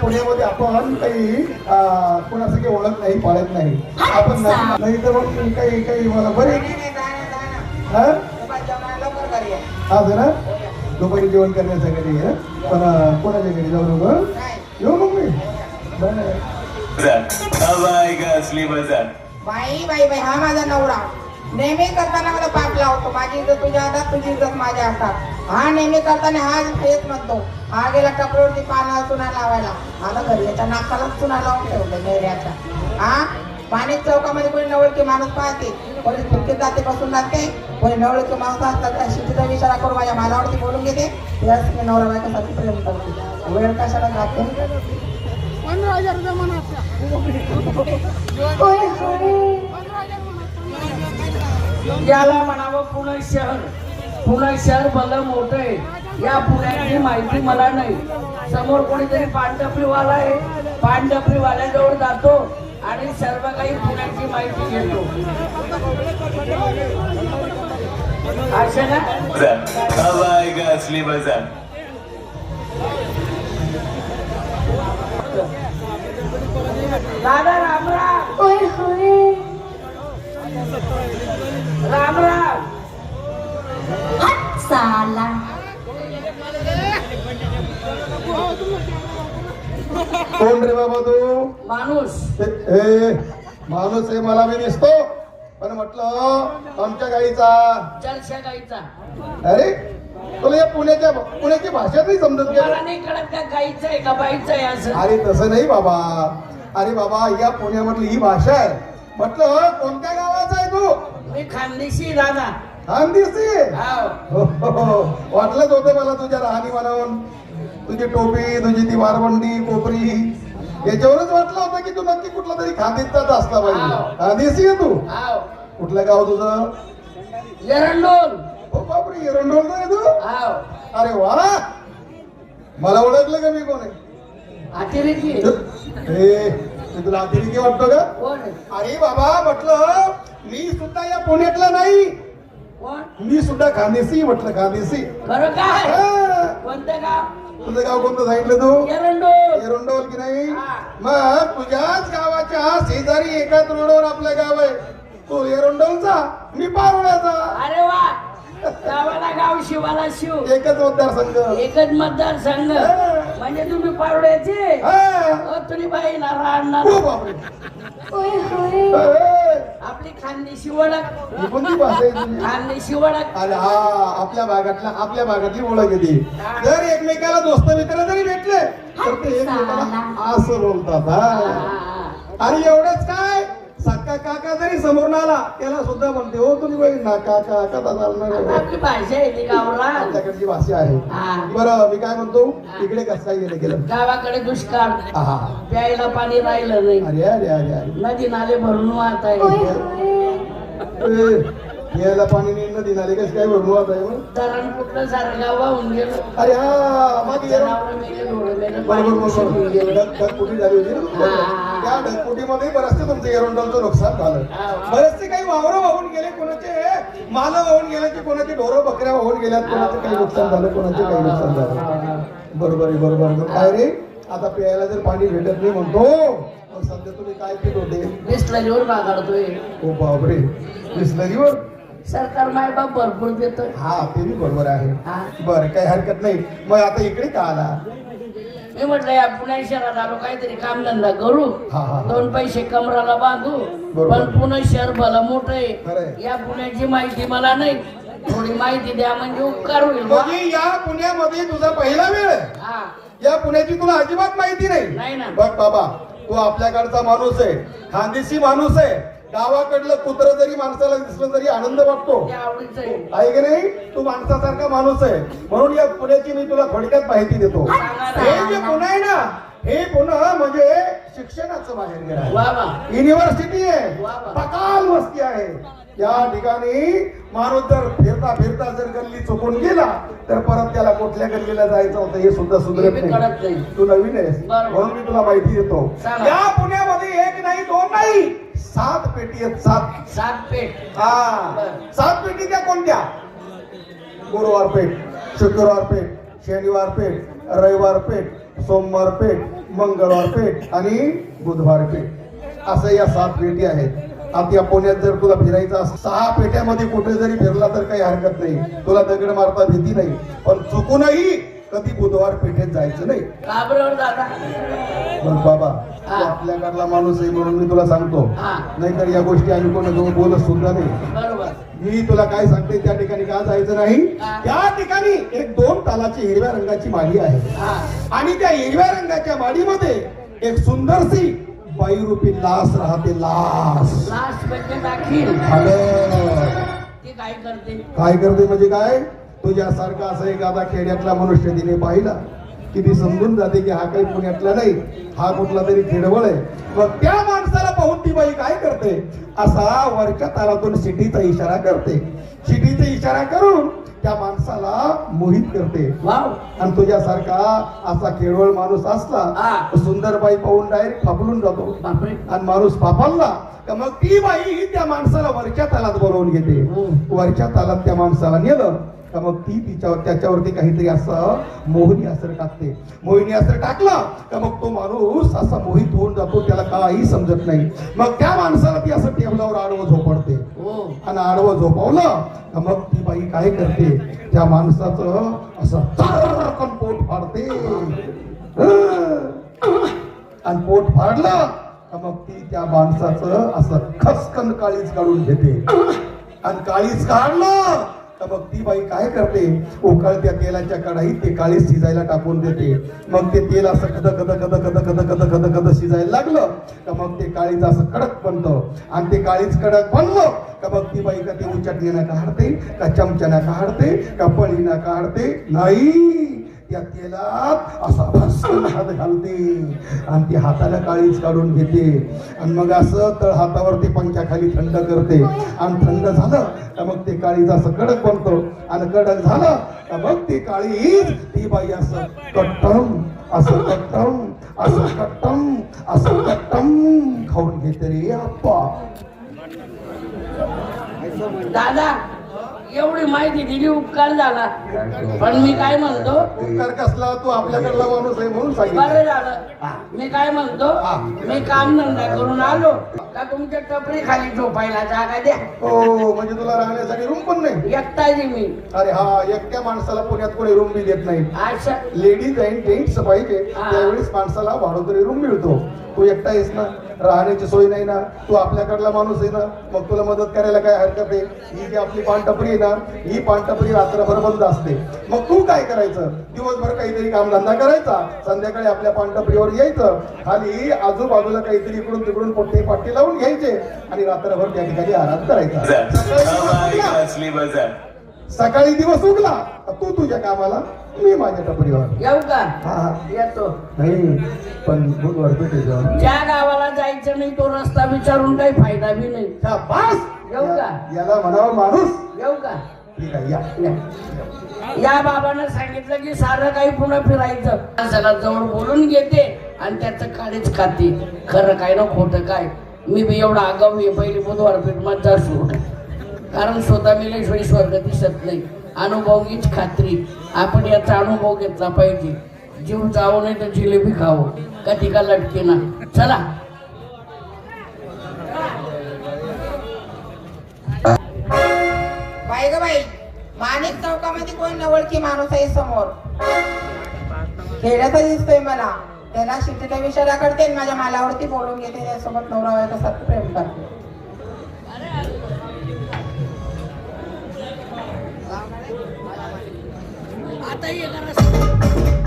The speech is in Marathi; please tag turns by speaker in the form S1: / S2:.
S1: पुण्यामध्ये आपण काही कोणाचं काही ओळख नाही पाळत नाही. आपण नाही तर मग काही काही मला बरे हा? आज ना दुपारी जेवण आहे पण कोणाच्या घरी जाऊ नको? हं? येऊ मग मी.
S2: बाई बाई बाई हा माझा नवरा. नेहमी करताना मला पाप लावतो. माझी इज्जत तुझ्या हातात तुझी इज्जत माझ्या हातात. हा नेहमी करताना हा हेच म्हणतो. हा गेला टपरीवरती पाना चुना लावायला. आता घरी याच्या नाकाला चुना लावून ठेवलं नेऱ्याच्या हा? पाणी चौकामध्ये कोणी नवळकी माणूस पाहते कोणी तुमचे जाते बसून जाते कोणी नवळकी माणूस असतात त्या शिटीचा विचार करून माझ्या मालावरती बोलून घेते. त्याच मी नवरा बायकासाठी प्रेम करते. वेळ कशाला जाते?
S3: याला म्हणावं पुणे शहर. पुणे शहर भलं मोठं आहे. या पुण्याची माहिती मला नाही. समोर कोणीतरी पानटपरीवाला आहे. पानटपरीवाल्याजवळ जातो आणि सर्व काही पुण्याची माहिती घेतो. अशा ना?
S4: असली बजा
S3: दादा रामराम रामराम
S5: साला
S1: कोण रे बाबा तू?
S3: माणूस.
S1: ए ए, माणूस आहे मला मी दिसतो. पण म्हटलं आमच्या गाईचा.
S3: जलशा गाईचा.
S1: अरे तुला या पुण्याच्या पुण्याची भाषा नाही समजत
S3: मला नाही कळत गाईचं आहे का बाईचं आहे असं.
S1: अरे तसं नाही बाबा. अरे बाबा या पुण्यामधली ही भाषा आहे. म्हटलं कोणत्या गावाचा आहे तू?
S3: मी खानदेशी
S1: दिसते
S3: हाव.
S1: हो, हो, हो. वाटलंच होतं मला तुझ्या राहणी म्हणावून तुझी टोपी तुझी ती वारबंडी कोपरी. याच्यावरच वाटलं होतं की तू नक्की कुठला तरी खांदेचाच असला पाहिजे. खांदेशी आहे तू?
S3: हाव.
S1: कुठलं गाव तुझं?
S3: एरंडोल
S1: हो बापरे एरंडोल आहे तू?
S3: हाव.
S1: अरे वा मला ओळखलं का मी कोण? आहे
S3: अतिरेकी
S1: ए, मी तुला अतिरेकी वाटतो
S3: आहे?
S1: अरे बाबा म्हटलं मी सुद्धा या पुण्यातला नाही. मी सुद्धा खांदेशी म्हटलं
S3: काय. कोणतं गाव?
S1: तुझं गाव कोणतं सांगितलं तू?
S3: एरंडोल.
S1: एरंडोल की नाही. मग तुझ्याच गावाच्या शेजारी एकाच रोडवर आपलं गाव आहे. तू एरंडोलचा मी पारोळ्याचा.
S3: अरे वा. गावाला गाव शिवाला शिव.
S1: एकच मतदारसंघ.
S3: एकच मतदारसंघ. म्हणजे तुम्ही पारोड्याचे. तुम्ही बाई ना राहणार
S1: हो बापरे
S3: आपली खानदेशी ओळख
S1: ही कोणती भाषा आहे तुझी?
S3: खानदेशी ओळख
S1: अरे हा आपल्या भागातल्या आपल्या भागातली ओळख येते जर एकमेकाला दोस्त मित्र जरी भेटले तर ते एकमेकाला असं बोलतात
S3: हा.
S1: आणि एवढंच काय? सक्का काका जरी समोर आला त्याला सुद्धा म्हणते हो तुम्ही बाई ना काका कथा चालणार.
S3: आपली भाषा आहे ती गावरान
S1: आपल्याकडची भाषा आहे.
S3: हा.
S1: बरं मी काय म्हणतो? इकडे कसं काय गेलं गेलं?
S3: गावाकडे दुष्काळ.
S1: आहा.
S3: प्यायला पाणी राहिलं नाही.
S1: अरे अरे अरे अरे.
S3: नदी नाले भरून वाहत आहे.
S1: ए, यायला पाणी नाही नदी नाले कसं काय भरून वाहत आहे मग?
S3: धरण कुठलं सारं गाव वाहून गेलं.
S1: अरे हा. बरोबर बरोबर
S3: गेलं.
S1: ढग- ढगफुटी झाली होती ना?
S3: हा.
S1: त्या ढगफुटीमध्ये बरचसे तुमचं एरंडोलचं नुकसान झालं.
S3: हा.
S1: बरेचसे काही वावरं वाहून गेले कोणाचे माल वाहून कोणाचे ढोरं बकऱ्या वाहून गेल्यात कोणाचं काही नुकसान झालं कोणाचे काही नुकसान झालं. बरोबर आहे बरोबर काय रे? आता प्यायला जर पाणी भेटत नाही म्हणतो. सध्या तुम्ही काय पित होते
S3: बिस्लरीवर बागाडतोय.
S1: ओ बापरे. बिस्लरीवर?
S3: सरकार मायबाप भरपूर देतोय
S1: हा ते बी बरोबर आहे.
S3: हा.
S1: बरं काही हरकत नाही. मग आता इकडे का आला?
S3: मी म्हटलं या पुणे शहरात आलो काहीतरी कामधंदा करू.
S1: हा, हा.
S3: दोन पैसे कमराला बांधू.
S1: बरोबर.
S3: पण पुणे शहर भलं मोठं. आहे. या पुण्याची माहिती मला नाही. थोडी माहिती द्या म्हणजे उपकार होईल.
S1: म्हणजे या पुण्यामध्ये तुझा पहिला वेळ आहे.
S3: हा.
S1: या पुण्याची तुला अजिबात माहिती
S3: नाही.
S1: नाही
S3: ना.
S1: बघ बाबा तू आपल्याकडचा माणूस आहे. खानदेशी माणूस आहे. गावाकडलं कुत्र जरी माणसाला दिसलं तरी आनंद वाटतो.
S3: आहे.
S1: की नाही? तू माणसासारखा माणूस आहे. म्हणून या पुण्याची मी तुला थोडक्यात माहिती देतो. हे जे पुणे आहे ना हे पुणे म्हणजे शिक्षणाचं बाहेर
S3: वा
S1: युनिव्हर्सिटी आहे. पकाल वस्ती आहे. या ठिकाणी माणूस जर फिरता फिरता जर गल्ली चुकून गेला तर परत त्याला कुठल्या गल्लीला जायचं होतं हे सुद्धा सुधरत नाही. तू नवीन आहेस. म्हणून मी तुला माहिती देतो. या पुण्यामध्ये एक नाही दोन नाही. सात पेटी आहेत सात.
S3: सात पेठ
S1: हा. सात पेटी त्या कोणत्या? गुरुवार पेठ शुक्रवार पेठ शनिवार पेठ रविवार पेठ सोमवार पेठ मंगळवार पेठ आणि बुधवार पेठ असं या सात पेटी आहेत. आता या पुण्यात जर तुला फिरायचं असेल सहा पेट्यामध्ये कुठे जरी फिरला तर काही हरकत नाही. तुला दगड मारता भीती नाही. पण चुकूनही कधी बुधवार पेठेत जायचं नाही. पण बाबा. आपल्याकडला माणूस आहे म्हणून मी तुला सांगतो. नाहीतर या गोष्टी आम्ही कोणाजवळ बोलत सुद्धा नाही. मी तुला काय सांगते त्या ठिकाणी का जायचं नाही. त्या ठिकाणी एक दोन तालाची हिरव्या रंगाची माडी आहे. आणि त्या हिरव्या रंगाच्या माडीमध्ये एक सुंदरशी बाईरूपी लास राहते लास.
S3: लास्ट म्हणजे काय करते?
S1: काय करते म्हणजे काय? तुझ्यासारखा असं एक आता खेड्यातला मनुष्य तिने पाहिला. की ती समजून जाते की हा काही पुण्यातला नाही हा कुठला तरी खेडवळ आहे. मग त्या माणसाला पाहून ती बाई काय करते? असा वरच्या तालातून सिटीचा इशारा करते. सिटीचा इशारा करून त्या माणसाला मोहित करते. आणि तुझ्यासारखा असा केवळ माणूस
S3: हा.
S1: असला सुंदर बाई पाहून डायरेक्ट फापलून जातो. आणि माणूस फापलला का मग ती बाई त्या माणसाला वरच्या तालात बोलवून घेते.
S3: हम्म.
S1: वरच्या तालात त्या माणसाला नेलं. का मग ती तिच्यावर त्याच्यावरती काहीतरी असं मोहिनी असर टाकते. मोहिनी असर टाकला का मग तो माणूस असा मोहित होऊन जातो त्याला काही समजत नाही. मग त्या माणसाला ती असं टेबलावर आडवं झोपडते.
S3: हो.
S1: आणि आडवं झोपवलं का मग ती बाई काय करते? त्या माणसाचं असं पोट फाडते. आणि पोट फाडलं का मग ती त्या माणसाचं असं खसकन काळीच काढून घेते आणि काळीच काढलं तर मग ती बाई काय करते? उकळत्या तेलाच्या कढाईत ते काळीच शिजायला टाकून देते. मग ते तेल असं कद कद कद कद कद कद कद कद शिजायला लागलं. तर मग ते काळीच असं कडक बनतं. आणि ते काळीच कडक बनलं का मग ती बाई का ते उचटणीनं काढते का चमच्यानं काढते का पळीनं काढते? नाही. त्या तेलात असा भस्कन हात घालते. आणि ती हाताला काळीच काढून घेते. आणि मग असं तळ हातावरती पंख्याखाली थंड करते. आणि थंड झालं तर मग ते काळीच असं कडक बनतो. आणि कडक झालं तर मग ती काळीच ती बाई असं कट्टम असं कट्टम असं कट्टम असं कट्टम खाऊन घेते रे आप्पा.
S3: दादा एवढी माहिती दिली उपकार झाला. पण मी काय म्हणतो?
S1: उपकार कसला? तू आपल्याकडला माणूस आहे म्हणून
S3: बरं झालं. मी काय म्हणतो. मी काम धंदा करून आलो. का तुमच्या टपरी खाली झोपायला जागा द्या?
S1: हो म्हणजे तुला राहण्यासाठी रूम पण नाही?
S3: एकटाच मी.
S1: अरे हा एकट्या माणसाला पुण्यात कोणी रूम बी देत नाही.
S3: अच्छा.
S1: लेडीज अँड जेंट्स पाहिजे
S3: हा.
S1: त्यावेळेस माणसाला भाडोतरी रूम मिळतो. तू एकटा आहेस ना राहण्याची सोय नाही ना तू आपल्याकडला माणूस आहे ना मग तुला मदत करायला काय हरकत आहे? ही जी आपली पानटपरी आहे ना ही पानटपरी रात्रभर बंद असते. मग तू काय करायचं? दिवसभर काहीतरी कामधंदा करायचा संध्याकाळी आपल्या पानटपरीवर यायचं खाली आजूबाजूला काहीतरी इकडून तिकडून पोट्टे पाट्टे लावून घ्यायचे आणि रात्रभर त्या ठिकाणी आराम करायचा. सकाळी दिवस उगला- तू तुझ्या कामाला मी माझ्या टपरीवर
S3: येऊ का?
S1: हा.
S3: येतो.
S1: नाही पण बुधवार पेठेच्या
S3: ज्या गावाला जायचं नाही तो रस्ता विचारून काही फायदा बी नाही.
S1: बास
S3: येऊ का?
S1: याला म्हणावं माणूस.
S3: येऊ का?
S1: ठीक आहे या.
S3: या. या बाबानं सांगितलं की सारं काही पुन्हा फिरायचं. माणसाला जवळ बोलून घेते आणि त्याचं काळीच खाते. खरं काय ना खोटं काय? मी बी एवढा आगाऊ आहे पहिली बुधवार पेठ मजा सोड कारण स्वतः मिलेश्वरी स्वर्ग दिसत नाही. अनुभव हीच खात्री. आपण याचा अनुभव घेतला पाहिजे. जीव जावं नाही तर जिलेबी खावं. कधी का लटके ना चला.
S2: बाई ग बाई माणिक चौकामध्ये कोण नवळखी माणूस आहे समोर? खेड्याचा दिसतोय मला. त्याला शिटीचा विषय राखडते माझ्या मालावरती बोलून घेते. त्यासोबत नवरा बायको सारखं प्रेम करते.
S3: hasta ahí agarras.